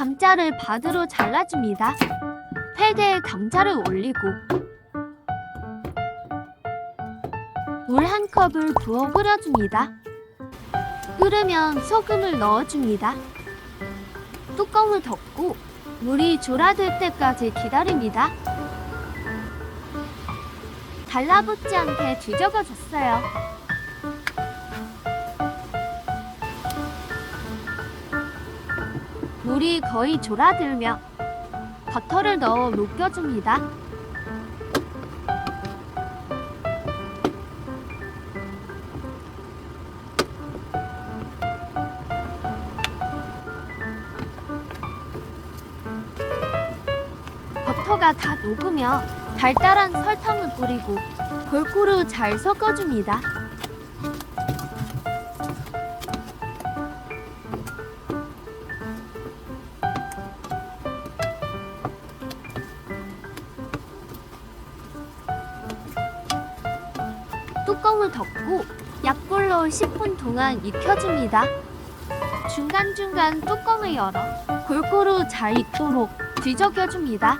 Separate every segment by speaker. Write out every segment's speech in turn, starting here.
Speaker 1: 감자를 반으로 잘라줍니다. 패드에 감자를 올리고 물 한 컵을 부어 끓여줍니다. 끓으면 소금을 넣어줍니다. 뚜껑을 덮고 물이 졸아들 때까지 기다립니다. 달라붙지 않게 뒤적여줬어요. 물이 거의 졸아들며 버터를 넣어 녹여줍니다. 버터가 다 녹으며 달달한 설탕을 뿌리고 골고루 잘 섞어줍니다. 뚜껑을 덮고 약불로 10분 동안 익혀줍니다. 중간중간 뚜껑을 열어 골고루 잘 익도록 뒤적여줍니다.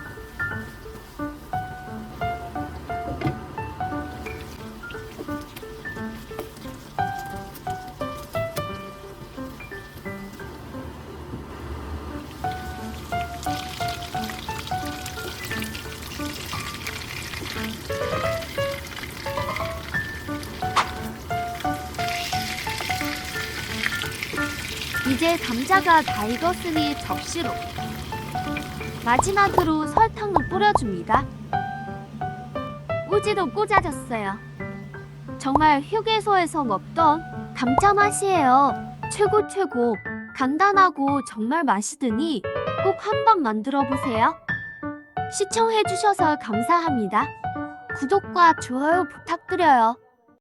Speaker 1: 이제 감자가 다 익었으니 접시로 마지막으로 설탕을 뿌려줍니다. 꼬지도 꽂아졌어요. 정말 휴게소에서 먹던 감자 맛이에요. 최고 최고 간단하고 정말 맛있으니 꼭 한번 만들어 보세요. 시청해주셔서 감사합니다. 구독과 좋아요 부탁드려요.